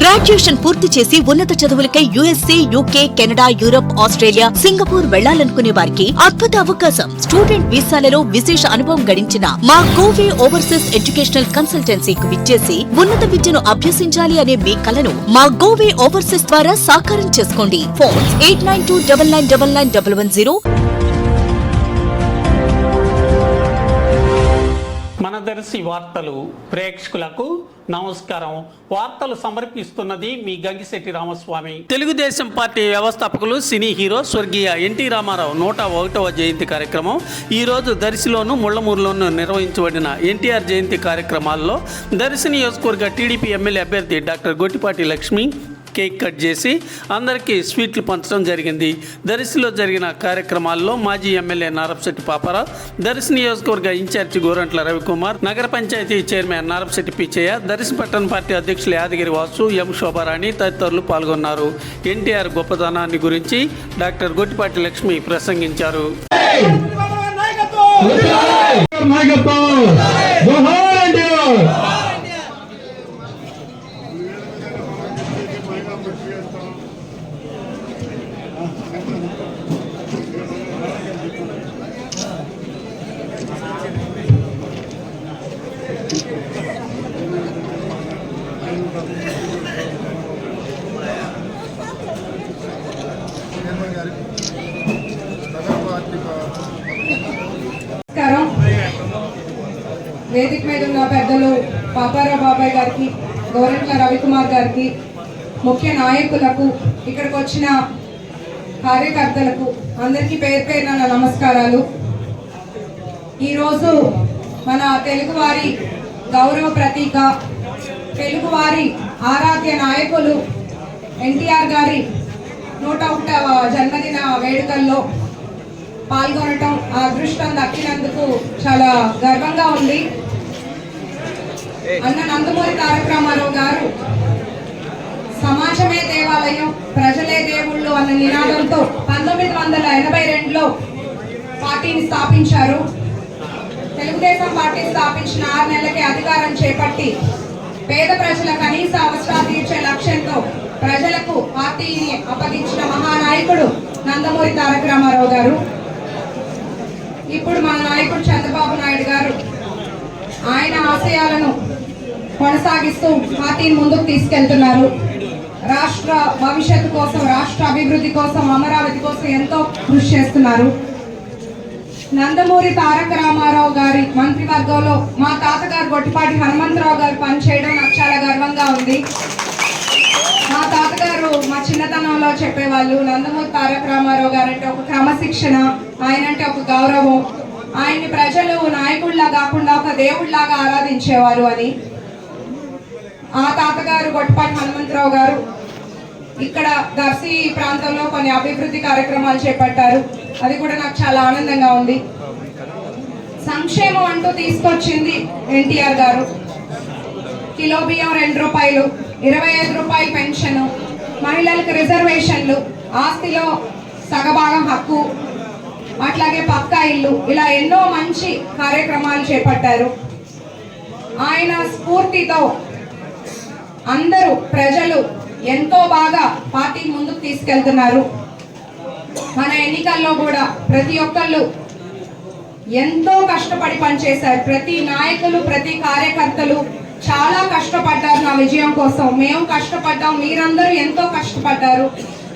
Graduation పూర్తి చేసి ఉన్నత చదువులకై USA UK Canada Europe Australia Singapore వెళ్ళాలనుకునే వారికి అద్భుత అవకాశం. స్టూడెంట్ వీసాలలో విశేష అనుభవం గడించిన మా గోవే ఓవర్సీస్ ఎడ్యుకేషనల్ కన్సల్టెన్సీకి విచ్చేసి ఉన్నత విద్యను అభ్యసించాలి అనే మీ కలను మా గోవే ఓవర్సీస్ ద్వారా సాకారం చేసుకోండి. Phone eight nine two double nine double nine double one zero మనదర్శి వార్తలు ప్రేక్షకులకు నమస్కారం. వార్తలు సమర్పిస్తున్నది మీ గంగిశెట్టి రామస్వామి. తెలుగుదేశం పార్టీ వ్యవస్థాపకులు సినీ హీరో స్వర్గీయ ఎన్టీ రామారావు నూట ఒకటవ జయంతి కార్యక్రమం ఈరోజు దర్శిలోను ముళ్ళమూరులోను నిర్వహించబడిన ఎన్టీఆర్ జయంతి కార్యక్రమాల్లో దర్శి నియోజకవర్గ టీడీపీ ఎమ్మెల్యే అభ్యర్థి doctor Gottipati Lakshmi cake cut చేసి అందరికీ స్వీట్లు పంచడం జరిగింది దర్శిలో జరిగిన కార్యక్రమాల్లో మాజీ ఎమ్మెల్యే నారపశెట్టి పాపారావు దర్శి నియోజకవర్గ ఇన్ఛార్జి గోరంట్ల రవికుమార్ నగర పంచాయతీ చైర్మన్ నారపశెట్టి పిచ్చయ్య దర్శి పట్టణ పార్టీ అధ్యక్షులు యాదగిరి వాసు ఎం శోభారాణి తదితరులు పాల్గొన్నారు ఎన్టీఆర్ గొప్పతనాన్ని గురించి డాక్టర్ గొట్టిపాటి లక్ష్మి ప్రసంగించారు నాయకత్వం జోహార్ ఎన్టీఆర్ నమస్కారం వేదిక మీద ఉన్న పెద్దలు పాపారావు బాబాయ్ గారికి గోరంట్ల రవికుమార్ గారికి ముఖ్య నాయకులకు ఇక్కడికి వచ్చిన కార్యకర్తలకు అందరికీ పేరు పేరున నమస్కారాలు. ఈరోజు మన తెలుగువారి గౌరవ ప్రతీక తెలుగువారి ఆరాధ్య నాయకులు ఎన్టీఆర్ గారి నూట ఒకటవ జన్మదిన వేడుకల్లో పాల్గొనటం ఆ అదృష్టం దక్కినందుకు చాలా గర్వంగా ఉంది. అన్న నందమూరి తారక రామారావు గారు సమాజమే దేవాలయం ప్రజలే దేవుళ్ళు అన్న నినాదంతో పంతొమ్మిది వందల ఎనభై రెండులో పార్టీని స్థాపించారు. తెలుగుదేశం పార్టీ స్థాపించిన ఆరు నెలలకే అధికారం చేపట్టి పేద ప్రజల కనీస అవసరాలు తీర్చే లక్ష్యంతో ప్రజలకు పార్టీని అప్పగించిన మహానాయకుడు నందమూరి తారక రామారావు గారు. ఇప్పుడు మన నాయకుడు చంద్రబాబు నాయుడు గారు ఆయన ఆశయాలను కొనసాగిస్తూ పార్టీని ముందుకు తీసుకెళ్తున్నారు. రాష్ట్ర భవిష్యత్తు కోసం రాష్ట్ర అభివృద్ధి కోసం అమరావతి కోసం ఎంతో కృషి చేస్తున్నారు. నందమూరి తారక రామారావు గారి మంత్రివర్గంలో మా తాతగారు గొట్టిపాటి హనుమంతరావు గారు పనిచేయడం నాకు చాలా గర్వంగా ఉంది. మా తాతగారు మా చిన్నతనంలో చెప్పేవాళ్ళు నందమూరి తారక రామారావు గారు అంటే ఒక క్రమశిక్షణ ఆయన అంటే ఒక గౌరవం. ఆయన్ని ప్రజలు నాయకుడిలా కాకుండా ఒక దేవుడిలాగా ఆరాధించేవారు అని ఆ తాతగారు గొట్టపాటి హనుమంతరావు గారు ఇక్కడ దర్శి ప్రాంతంలో కొన్ని అభివృద్ధి కార్యక్రమాలు చేపట్టారు. అది కూడా నాకు చాలా ఆనందంగా ఉంది. సంక్షేమం అంటూ తీసుకొచ్చింది ఎన్టీఆర్ గారు. కిలో బియ్యం రెండు రూపాయలు ఇరవై ఐదు రూపాయల పెన్షన్ మహిళలకు రిజర్వేషన్లు ఆస్తిలో సగభాగం హక్కు అట్లాగే పక్కా ఇల్లు ఇలా ఎన్నో మంచి కార్యక్రమాలు చేపట్టారు. ఆయన స్ఫూర్తితో అందరూ ప్రజలు ఎంతో బాగా పార్టీ ముందుకు తీసుకెళ్తున్నారు. మన ఎన్నికల్లో కూడా ప్రతి ఒక్కళ్ళు ఎంతో కష్టపడి పనిచేశారు. ప్రతి నాయకులు ప్రతి కార్యకర్తలు చాలా కష్టపడ్డారు నా విజయం కోసం. మేము కష్టపడ్డాం మీరందరూ ఎంతో కష్టపడ్డారు.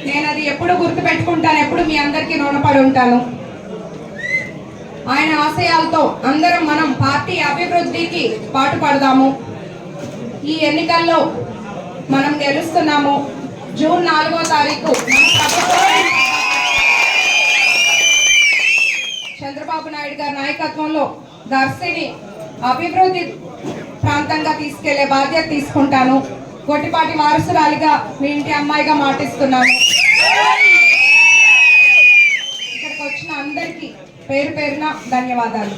నేను అది ఎప్పుడు గుర్తుపెట్టుకుంటాను ఎప్పుడు మీ అందరికీ రుణపడి ఉంటాను. ఆయన ఆశయాలతో అందరం మనం పార్టీ అభివృద్ధికి పాటుపడదాము. ఈ ఎన్నికల్లో మనం గెలుస్తున్నాము. జూన్ నాలుగో తారీఖు చంద్రబాబు నాయుడు గారి నాయకత్వంలో దర్శిని అభివృద్ధి ప్రాంతంగా తీసుకెళ్ళే బాధ్యత తీసుకుంటాను. గొట్టిపాటి వారసురాలిగా మీ ఇంటి అమ్మాయిగా మాటిస్తున్నాను. ఇక్కడికి వచ్చిన అందరికీ పేరు పేరున ధన్యవాదాలు.